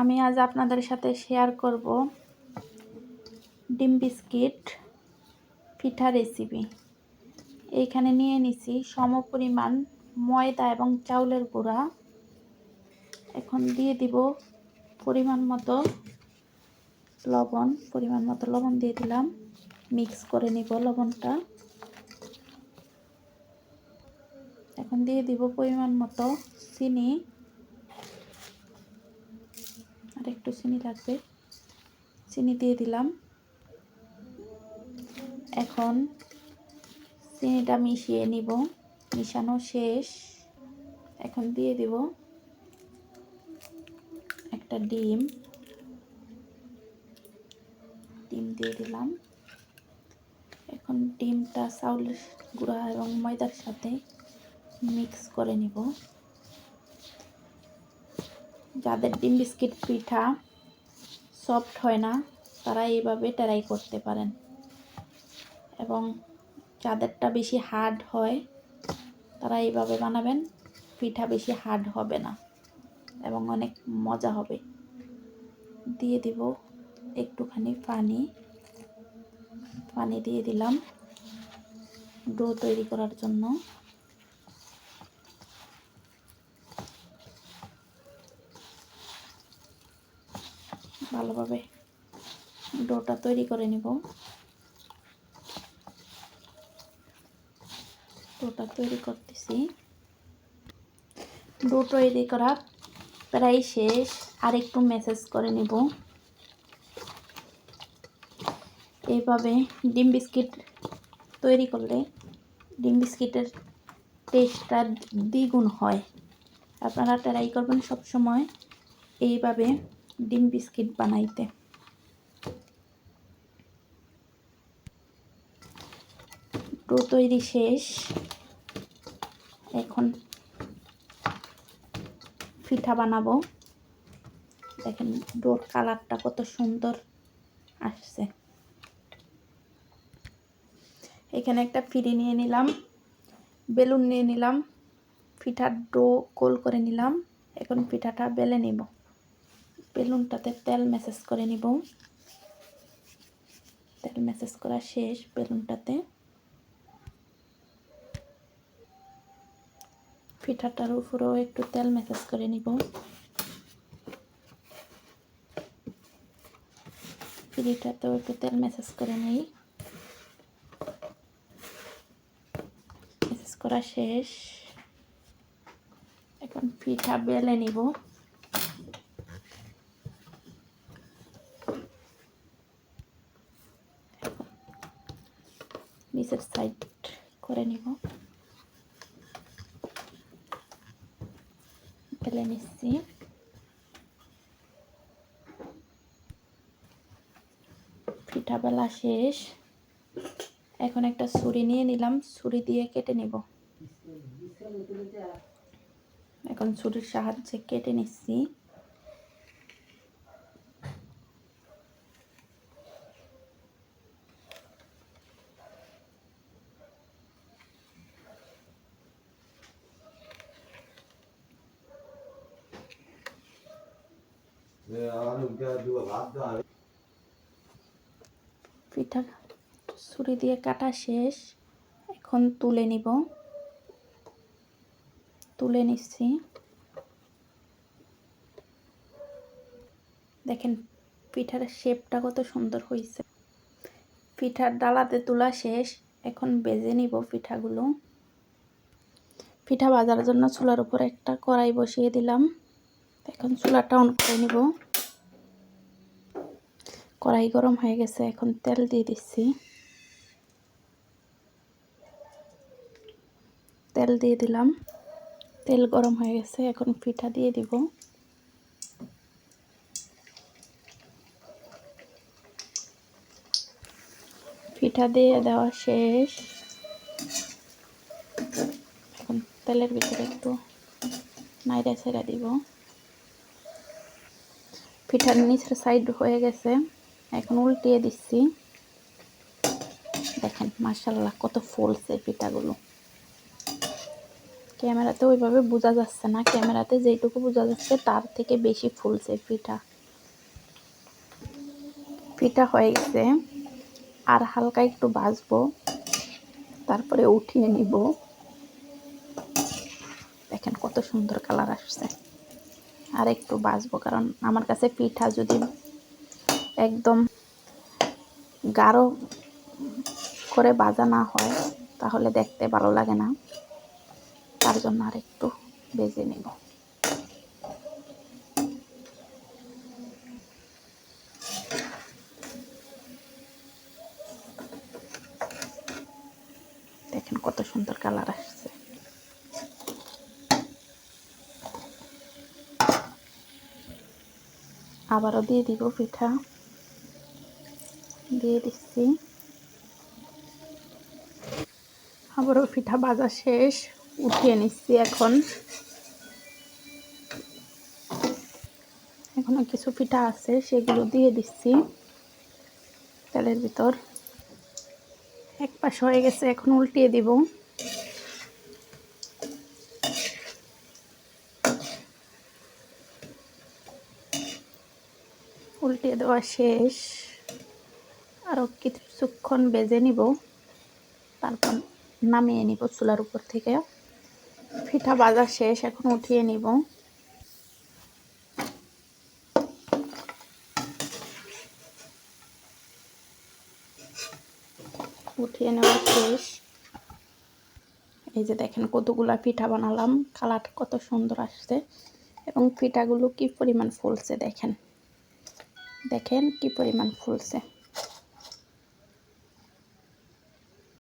আমি আজ আপনাদের সাথে শেয়ার করব ডিম বিস্কিট পিঠা রেসিপি এইখানে নিয়ে নিছি সম পরিমাণ ময়দা এবং চাউলের গুঁড়া। এখন দিয়ে দিব পরিমাণ মতো লবণ, পরিমাণ মতো লবণ দিয়ে দিলাম। মিক্স করে নিব লবণটা। এখন দিয়ে দিব পরিমাণ মতো চিনি। একটু চিনি লাগবে। চিনি দিয়ে দিলাম। এখন চিনিটা মিশিয়ে নিব। মিশানো শেষ। এখন দিয়ে দিব একটা ডিম। ডিম দিয়ে দিলাম। এখন ডিমটা চাউলের গুঁড়া এবং ময়দার সাথে মিক্স করে নিব। যাদের ডিম বিস্কিট পিঠা সফট হয় না, তারা এইভাবে ট্রাই করতে পারেন। এবং যাদেরটা বেশি হার্ড হয়, তারা এইভাবে বানাবেন, পিঠা বেশি হার্ড হবে না এবং অনেক মজা হবে। দিয়ে দিব একটুখানি পানি। পানি দিয়ে দিলাম। ডো তৈরি করার জন্য। ভালোভাবে ডোটা তৈরি করে নিব। ডোটা তৈরি করতেছি। ডো তৈরি করা প্রায় শেষ। আর একটু মেসেজ করে নিব। এইভাবে ডিম বিস্কিট তৈরি করলে ডিম বিস্কিটের টেস্টটা দ্বিগুণ হয়। আপনারা ট্রাই করবেন সব সময় এইভাবে ডিম বিস্কিট বানাইতে। ডো তৈরি শেষ। এখন পিঠা বানাবো। দেখেন ডোর কালারটা কত সুন্দর আসছে। এখানে একটা ফিরি নিয়ে নিলাম, বেলুন নিয়ে নিলাম, পিঠার ডো গোল করে নিলাম, এখন পিঠাটা বেলে নিব। বেলুনটাতে তেল মেসেজ করে নিব। তেল মেসেজ করা শেষ বেলুনটাতে। পিঠাটার উপরেও একটু তেল মেসেজ করে নিব। পিঠাটাতেও একটু তেল মেসেজ করে নিই। মেসেজ করা শেষ। এখন পিঠা বেলে নিব। নিচের সাইড করে নিব। বেলে নিচ্ছি। পিঠা বেলা শেষ। এখন একটা ছুরি নিয়ে নিলাম, ছুরি দিয়ে কেটে নিব। এখন ছুরির সাহায্যে কেটে নিচ্ছি। পিঠা ছুরি দিয়ে কাটা শেষ। এখন তুলে নিব। তুলে নিচ্ছি। দেখেন, পিঠার শেপটা কত সুন্দর হয়েছে। পিঠার ডালাতে তোলা শেষ। এখন বেজে নিব পিঠাগুলো। পিঠা ভাজার জন্য চুলার উপর একটা কড়াই বসিয়ে দিলাম। এখন চুলাটা অন করে নিব। কড়াই গরম হয়ে গেছে, এখন তেল দিয়ে দিচ্ছি। তেল দিয়ে দিলাম। তেল গরম হয়ে গেছে, এখন পিঠা দিয়ে দিব। পিঠা দিয়ে দেওয়া শেষ। এখন তেলের ভিতরে একটু নাইরা ছেড়ে দিব। পিঠার নিচের সাইড হয়ে গেছে। এখন উল্টিয়ে দিচ্ছি। দেখেন মার্শাল্লাহ কত ফুলছে পিঠাগুলো। ক্যামেরাতে ওইভাবে বোঝা যাচ্ছে না। ক্যামেরাতে যেইটুকু বোঝা যাচ্ছে, তার থেকে বেশি ফুলছে পিঠা। পিঠা হয়ে গেছে। আর হালকা একটু ভাজবো। তারপরে উঠিয়ে নিব। দেখেন কত সুন্দর কালার আসছে। আর একটু বাঁচবো, কারণ আমার কাছে পিঠা যদি একদম গাঢ় করে বাজা না হয়, তাহলে দেখতে ভালো লাগে না। তার জন্য আর একটু বেজে নেব। দেখেন কত সুন্দর কালার আসছে। আবারও দিয়ে দিব পিঠা। দিয়ে দিচ্ছি। আবারও পিঠা ভাজা শেষ, উঠিয়ে নিচ্ছি এখন। এখনও কিছু পিঠা আছে, সেগুলো দিয়ে দিচ্ছি তেলের ভিতর। এক পাশ হয়ে গেছে, এখন উল্টিয়ে দিব। উল্টিয়ে দেওয়া শেষ। আরও কিছুক্ষণ বেজে নিব। তারপর নামিয়ে নিব চুলার উপর থেকে। পিঠা ভাজা শেষ, এখন উঠিয়ে নিব। উঠিয়ে নেওয়া শেষ। এই যে দেখেন কতগুলা পিঠা বানালাম। কালার কত সুন্দর আসছে। এবং পিঠাগুলো কি পরিমাণ ফুলছে দেখেন। দেখেন কি পরিমাণ ফুলছে।